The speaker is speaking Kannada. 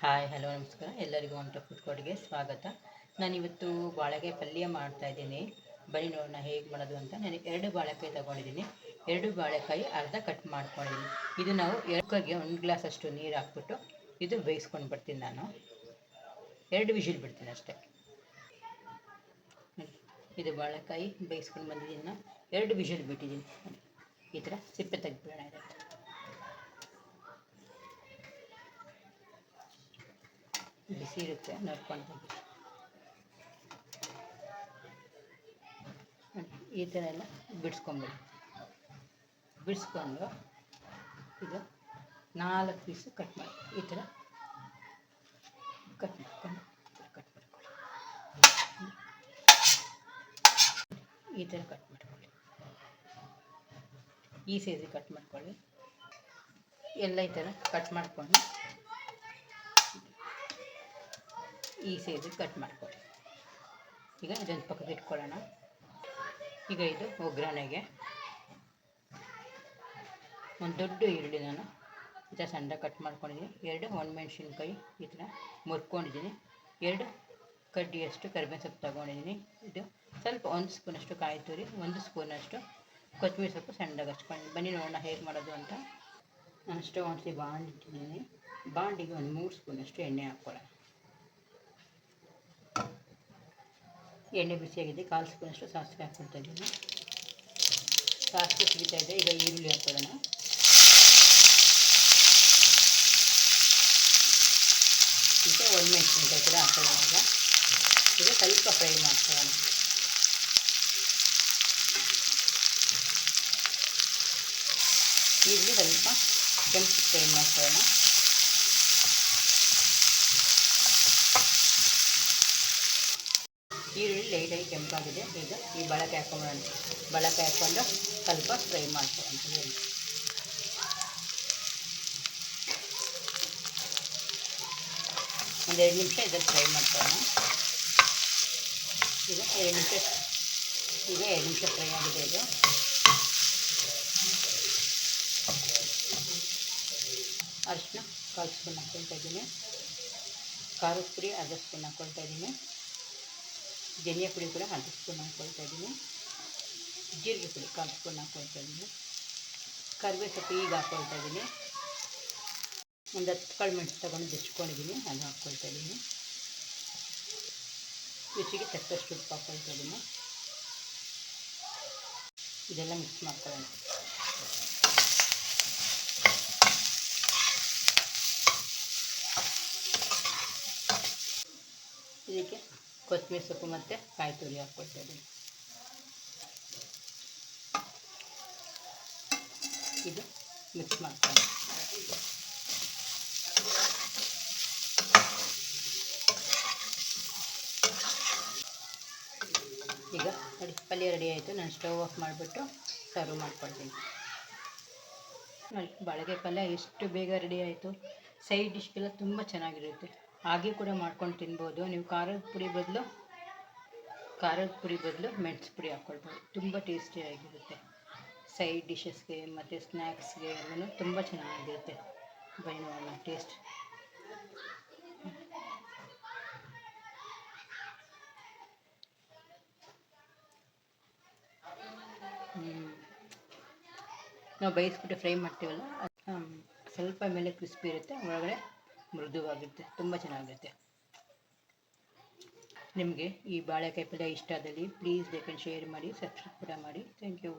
ಹಾಯ್, ಹಲೋ, ನಮಸ್ಕಾರ. ಎಲ್ಲರಿಗೂ ಒಂಟ ಫುಡ್ ಕೋಡ್ಗೆ ಸ್ವಾಗತ. ನಾನಿವತ್ತು ಬಾಳೆಕಾಯಿ ಪಲ್ಯ ಮಾಡ್ತಾ ಇದ್ದೀನಿ. ಬನ್ನಿ ನೋಡೋಣ ಹೇಗೆ ಮಾಡೋದು ಅಂತ. ನಾನು ಎರಡು ಬಾಳೆಕಾಯಿ ತಗೊಂಡಿದ್ದೀನಿ. ಎರಡು ಬಾಳೆಕಾಯಿ ಅರ್ಧ ಕಟ್ ಮಾಡ್ಕೊಂಡಿದ್ದೀನಿ. ಇದು ನಾವು ಎರಡಕ್ಕೆ ಒಂದು ಗ್ಲಾಸ್ ಅಷ್ಟು ನೀರು ಹಾಕ್ಬಿಟ್ಟು ಇದು ಬೇಯಿಸ್ಕೊಂಡು ಬರ್ತೀನಿ ನಾನು. ಎರಡು ವಿಷಲ್ ಬಿಡ್ತೀನಿ ಅಷ್ಟೇ. ಇದು ಬಾಳೆಕಾಯಿ ಬೇಯಿಸ್ಕೊಂಡು ಬಂದಿದ್ದೀನಿ ಎರಡು ವಿಷಲ್ ಬಿಟ್ಟಿದ್ದೀನಿ. ಈ ಥರ ಸಿಪ್ಪೆ ತೆಗೆದ್ಬಿಡೋಣ ಇದಕ್ಕೆ. ಬಿಸಿ ಇರುತ್ತೆ ನೋಡ್ಕೊಂಡು ಈ ಥರ ಎಲ್ಲ ಬಿಡಿಸ್ಕೊಂಬಿಡಿ. ಬಿಡಿಸ್ಕೊಂಡು ಇದು ನಾಲ್ಕು ಪೀಸು ಕಟ್ ಮಾಡಿ. ಈ ಥರ ಕಟ್ ಮಾಡ್ಕೊಂಡು, ಕಟ್ ಮಾಡ್ಕೊಳ್ಳಿ. ಈ ಥರ ಕಟ್ ಮಾಡ್ಕೊಳ್ಳಿ. ಈ ಸೈಜಿಗೆ ಕಟ್ ಮಾಡ್ಕೊಳ್ಳಿ. ಎಲ್ಲ ಈ ಥರ ಕಟ್ ಮಾಡ್ಕೊಂಡು ಈ ಸೈಜಿಗೆ ಕಟ್ ಮಾಡ್ಕೊಳ್ಳಿ ಈಗ ಇದೊಂದು ಪಕ್ಕಕ್ಕೆ ಇಟ್ಕೊಳ್ಳೋಣ. ಈಗ ಇದು ಒಗ್ಗರಣೆಗೆ. ಒಂದು ದೊಡ್ಡ ಈರುಳ್ಳಿ ನಾನು ಈ ಥರ ಸಣ್ಣ ಕಟ್ ಮಾಡ್ಕೊಂಡಿದ್ದೀನಿ. ಎರಡು ಒಣಮೆಣ್ಸಿನ್ಕಾಯಿ ಈ ಥರ ಮುರ್ಕೊಂಡಿದ್ದೀನಿ. ಎರಡು ಕಡ್ಡಿಯಷ್ಟು ಕರಿಬೇವು ಸೊಪ್ಪು ತೊಗೊಂಡಿದ್ದೀನಿ. ಇದು ಸ್ವಲ್ಪ ಒಂದು ಸ್ಪೂನಷ್ಟು ಕಾಯಿ ತುರಿ, ಒಂದು ಸ್ಪೂನಷ್ಟು ಕೊತ್ತಂಬರಿ ಸೊಪ್ಪು ಸಣ್ಣದಾಗಿ ಹಚ್ಕೊಂಡು ಬನ್ನಿ ನೋಡೋಣ ಹೇಗೆ ಮಾಡೋದು ಅಂತ. ನಾನು ಸ್ಟವ್ ಒಂದು ಬಾಂಡ್ ಇಟ್ಟಿದ್ದೀನಿ. ಬಾಂಡಿಗೆ ಒಂದು ಮೂರು ಸ್ಪೂನಷ್ಟು ಎಣ್ಣೆ ಹಾಕ್ಕೊಳ್ಳೋಣ. ಎಣ್ಣೆ ಬಿಸಿಯಾಗಿದೆ ಕಾಲು ಸ್ಪೂನಷ್ಟು ಸಾಸಿವೆ ಹಾಕ್ಕೊಳ್ತಾ ಇದ್ದೀನಿ. ಸಾಸಿವೆ ಸಿಗ್ತಾ ಇದೆ, ಈಗ ಈರುಳ್ಳಿ ಹಾಕ್ಕೊಳ್ಳೋಣ. ಮತ್ತು ಒಣಮೆಣಸಿನ್ಕಾಯಿ ಕೂಡ ಹಾಕೊಳ್ಳೋಣ ಈಗ. ಈಗ ಸ್ವಲ್ಪ ಫ್ರೈ ಮಾಡ್ಕೊಳ್ಳೋಣ. ಈರುಳ್ಳಿ ಸ್ವಲ್ಪ ಕೆಂಪು ಫ್ರೈ ಮಾಡ್ಕೊಳ್ಳೋಣ. ಈರುಳ್ಳಿ ಲೈಟಾಗಿ ಕೆಂಪಾಗಿದೆ ಈಗ ಈ ಬಳಕೆ ಹಾಕೊಂಬೋಣ ಬಳಕೆ ಹಾಕ್ಕೊಂಡು ಸ್ವಲ್ಪ ಫ್ರೈ ಮಾಡ್ಕೊಳ್ಳೋಣ ಒಂದು ಎರಡು ನಿಮಿಷ ಇದನ್ನು ಫ್ರೈ ಮಾಡ್ಕೊಳ್ಳೋಣ. ಈಗ ಎರಡು ನಿಮಿಷ, ಈಗ ಎರಡು ನಿಮಿಷ ಫ್ರೈ ಆಗಿದೆ ಇದು. ಅರಿಶಿನ ಕಾಲು ಸ್ಪೂನ್ ಹಾಕ್ಕೊಳ್ತಾ ಇದ್ದೀನಿ. ಖಾರದ ಪುಡಿ, ಅರ್ಧ ಸ್ಪೂನ್ ಹಾಕ್ಕೊಳ್ತಾ ಇದ್ದೀನಿ. ಧನಿಯಾ ಪುಡಿ ಕೂಡ ಅರ್ಧ ಸ್ಪೂನ್ ಹಾಕ್ಕೊಳ್ತಾ ಇದ್ದೀನಿ. ಜೀರಿಗೆ ಪುಡಿ ಕಾಲು ಸ್ಪೂನ್ ಹಾಕ್ಕೊಳ್ತಾ ಇದ್ದೀನಿ. ಕರಿಬೇವು ಸೊಪ್ಪು ಈಗ ಹಾಕ್ಕೊಳ್ತಾ ಇದ್ದೀನಿ. ಒಂದು ಹತ್ತು ಕಾಳು ಮೆಣಸು ತೊಗೊಂಡು ಜಚ್ಕೊಂಡಿದ್ದೀನಿ ಅದು ಹಾಕ್ಕೊಳ್ತಾ ಇದ್ದೀನಿ. ರುಚಿಗೆ ತಕ್ಕಷ್ಟು ಉಪ್ಪು ಹಾಕ್ಕೊಳ್ತಾ ಇದ್ದೀನಿ. ಇದೆಲ್ಲ ಮಿಕ್ಸ್ ಮಾಡ್ಕೊಳ್ಳೋಣ. ಇದಕ್ಕೆ ಕೊತ್ತಂಬರಿ ಸೊಪ್ಪು ಮತ್ತು ಕಾಯಿ ತುರಿ ಹಾಕ್ಕೊಳ್ತಾ ಇದು ಮಿಕ್ಸ್ ಮಾಡ್ತೀನಿ ಈಗ ನೋಡಿ ಪಲ್ಯ ರೆಡಿ ಆಯಿತು. ನಾನು ಸ್ಟವ್ ಆಫ್ ಮಾಡಿಬಿಟ್ಟು ಸರ್ವ್ ಮಾಡ್ಕೊಳ್ತೀನಿ. ನೋಡಿ, ಬಾಳೆಕಾಯಿ ಪಲ್ಯ ಎಷ್ಟು ಬೇಗ ರೆಡಿ ಆಯಿತು. ಸೈಡ್ ಡಿಶ್ಗೆಲ್ಲ ತುಂಬ ಚೆನ್ನಾಗಿರುತ್ತೆ. ಹಾಗೆ ಕೂಡ ಮಾಡ್ಕೊಂಡು ತಿನ್ಬೋದು. ನೀವು ಖಾರದ ಪುಡಿ ಬದಲು, ಖಾರದ ಪುಡಿ ಬದಲು ಮೆಣಸು ಪುಡಿ ಹಾಕ್ಕೊಳ್ಬೋದು. ತುಂಬ ಟೇಸ್ಟಿಯಾಗಿರುತ್ತೆ ಸೈಡ್ ಡಿಶಸ್ಗೆ ಮತ್ತು ಸ್ನ್ಯಾಕ್ಸ್ಗೆ ಎಲ್ಲನೂ ತುಂಬ ಚೆನ್ನಾಗಿರುತ್ತೆ. ಬೈ ಟೇಸ್ಟ್ ನಾವು ಬೇಯಿಸ್ಬಿಟ್ಟು ಫ್ರೈ ಮಾಡ್ತೀವಲ್ಲ ಸ್ವಲ್ಪ ಮೇಲೆ ಕ್ರಿಸ್ಪಿ ಇರುತ್ತೆ. ಒಳಗಡೆ ಮೃದುವಾಗಿರುತ್ತೆ ತುಂಬ ಚೆನ್ನಾಗಿರುತ್ತೆ. ನಿಮಗೆ ಈ ಬಾಳೆಕಾಯಿ ಪಲ್ಯ ಇಷ್ಟ ಆದಲ್ಲಿ ಪ್ಲೀಸ್ ಬೇಕಂದು ಶೇರ್ ಮಾಡಿ ಸಬ್ಸ್ಕ್ರೈಬ್ ಕೂಡ ಮಾಡಿ. Thank you